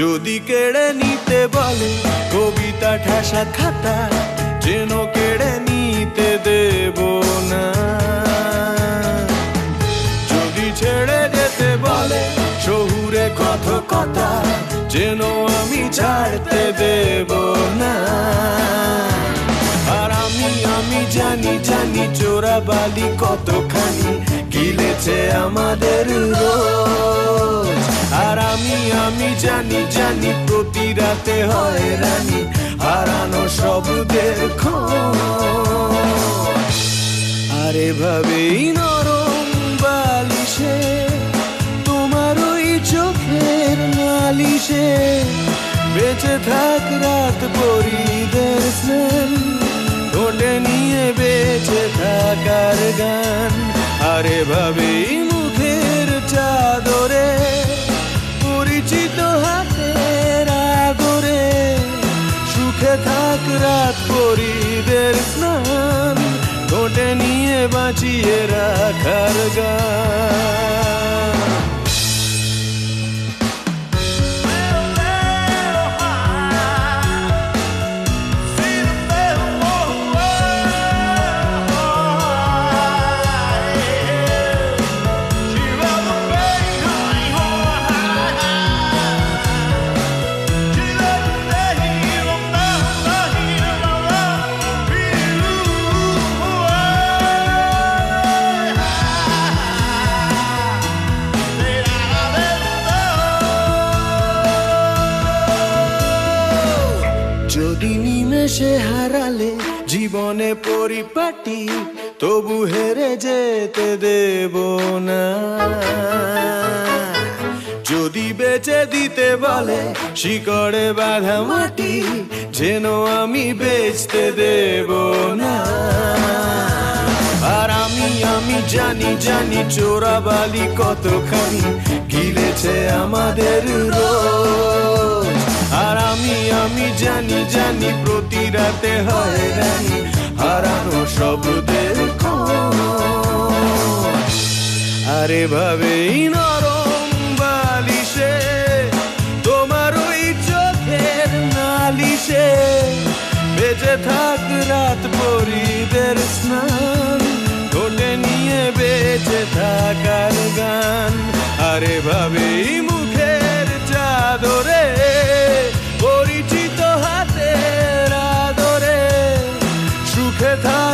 যদি কেড়ে নিতে বলে, কবিতা ঠাসা খাতা, যেন কেড়ে নিতে দেব না। যদি ছেড়ে যেতে বলে, শহুরে কত কথা, যেন আমি ছাড়তে দেব না। আর আমি আমি জানি জানি চোরা বালি কতখানি, গিলেছে আমাদের রোজ। আর আমি আমি জানি জানি প্রতি রাতে হয় রানী। হারানো শব্দের খোঁজ। আর এভাবেই নরম বালিশে, তোমার ওই চোখের নালিশে, বেঁচে থাক রাত পরিদের স্নান নিয়ে বেঁচে থাকার গান। আর এভাবেই মুখের চাদরে রাত পরিদের স্নান নিয়ে বাঁচিয়ে রাখার গান। নিমেষে হারালে জীবনে পরিপাটি, তবু হেরে যেতে দেব না। যদি বেচে দিতে বলে শিকড়ে বাঁধা মাটি, যেন আমি বেচতে দেব না। আর আমি আমি জানি জানি চোরা বালি কতখানি গিলেছে আমাদের জানি প্রতি রাতে হয় রানী, হারানো শব্দের। আর এভাবেই নরম বালিশে, তোমার ওই চোখের নালিশে, বেঁচে থাক রাত পরিদের স্নান ঠোঁটে নিয়ে বেঁচে থাকার গান আর এভাবেই সুখে